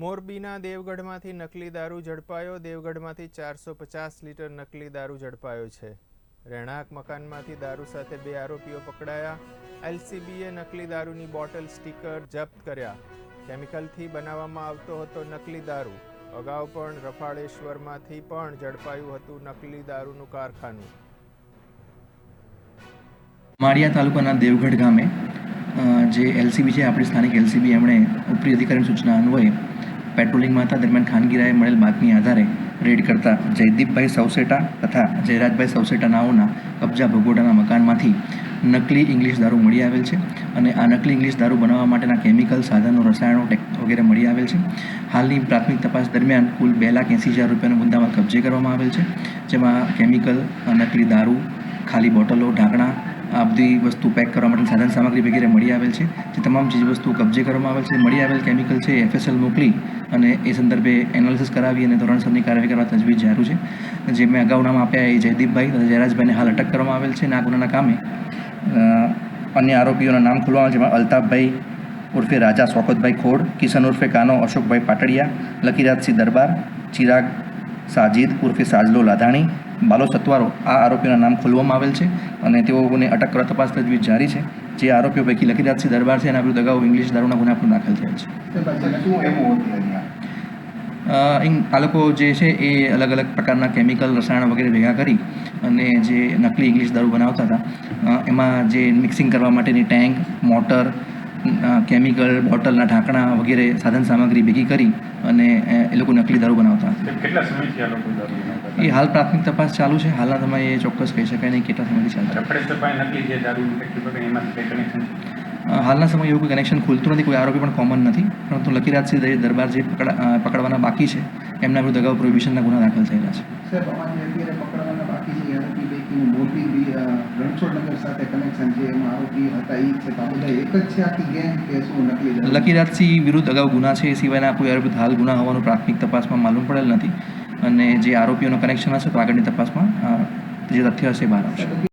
મોરબીના દેવગઢમાંથી નકલી દારૂ ઝડપાયો. દેવગઢમાંથી ચારસો પચાસ લીટર નકલી દારૂ ઝડપાયો છે. રહેણાંક મકાનમાંથી દારૂ સાથે બે આરોપીઓ પકડાયા. એલસીબીએ નકલી દારૂની બોટલ, સ્ટીકર જપ્ત કર્યા. કેમિકલથી બનાવવામાં આવતો હતો નકલી દારૂ. અગાઉ પણ રફાળેશ્વરમાંથી પણ ઝડપાયું હતું નકલી દારૂનું કારખાનું. માળિયા તાલુકાના દેવગઢ ગામે જે એલસીબી છે, આપણી સ્થાનિક એલસીબી, એમણે ઉપરી અધિકારીની સૂચના અન્વયે પેટ્રોલિંગમાં હતા દરમિયાન ખાનગીરાએ મળેલ બાતમી આધારે રેડ કરતા જયદીપભાઈ સવસેટા તથા જયરાજભાઈ સવસેટા નાઓના કબજા ભગોડાના મકાનમાંથી નકલી ઇંગ્લિશ દારૂ મળી આવેલ છે અને આ નકલી ઇંગ્લિશ દારૂ બનાવવા માટેના કેમિકલ, સાધનો, રસાયણો, ટેક વગેરે મળી આવેલ છે. હાલની પ્રાથમિક તપાસ દરમિયાન કુલ બે લાખ એંસી હજાર રૂપિયાનો મુદ્દામાં કબજે કરવામાં આવેલ છે, જેમાં કેમિકલ, નકલી દારૂ, ખાલી બોટલો, ઢાંકણા આ બધી વસ્તુ પેક કરવા માટે સાધન સામગ્રી વગેરે મળી આવેલ છે. જે તમામ ચીજ વસ્તુ કબજે કરવામાં આવેલ છે. મળી આવેલ કેમિકલ છે એફએસએલ મોકલી અને એ સંદર્ભે એનાલિસિસ કરાવી અને ધોરણસરની કાર્યવાહી કરવા તજવીજ જારું છે. જે મેં અગાઉ નામ આપ્યા એ જયદીપભાઈ તથા જયરાજભાઈને હાલ અટક કરવામાં આવેલ છે. અને આ ગુનાના કામે અન્ય આરોપીઓના નામ ખોલવામાં જેમાં અલ્તાફભાઈ ઉર્ફે રાજા શોકતભાઈ ખોડ, કિશન ઉર્ફે કાનો અશોકભાઈ પાટડિયા, લકીરાજસિંહ દરબાર, ચિરાગ સાજિદ ઉર્ફે સાજલો લાધાણી બાલો સત્વારો આ આરોપીઓના નામ ખોલવામાં આવેલ છે અને તેઓને અટક કરવા તપાસ તજવીજ જારી છે. જે આરોપીઓ પૈકી લખીદાસસિંહ દરબાર છે એના વિરુદ્ધ અગાઉ ઇંગ્લિશ દારૂના ગુના પણ દાખલ થયેલ છે. આ લોકો જે છે એ અલગ અલગ પ્રકારના કેમિકલ, રસાયણ વગેરે ભેગા કરી અને જે નકલી ઇંગ્લિશ દારૂ બનાવતા હતા એમાં જે મિક્સિંગ કરવા માટેની ટેન્ક, મોટર કેમિકલ બોટલના ઢાંકણા વગેરે સાધન સામગ્રી ભેગી કરી અને એ લોકો નકલી દારૂ બનાવતા. હતા તે કેટલા સમયથી આ લોકો દારૂ બનાવતા? એ હાલ પ્રાથમિક તપાસ ચાલુ છે. હાલના સમયે એ ચોક્કસ કહી શકાય નહીં કેટલા સમયથી અ, હાલના સમયે એવું કોઈ કનેક્શન ખુલતું નથી. કોઈ આરોપી પણ કોમન નથી. પરંતુ લકીરાજસિંહ દે- દરબાર જે પકડવાના બાકી છે એમના વિરુદ્ધ અગાઉ પ્રોહિબિશનના ગુના દાખલ થયેલા છે. રણછોડનગર સાથે લકીરાજસિંહ વિરુદ્ધ અગાઉ ગુના છે, એ સિવાયના કોઈ આરોપી હાલ ગુના હોવાનું પ્રાથમિક તપાસમાં માલુમ પડેલ નથી. અને જે આરોપીઓનો કનેક્શન હશે તો આગળની તપાસમાં જે તથ્ય હશે બહાર આવશે.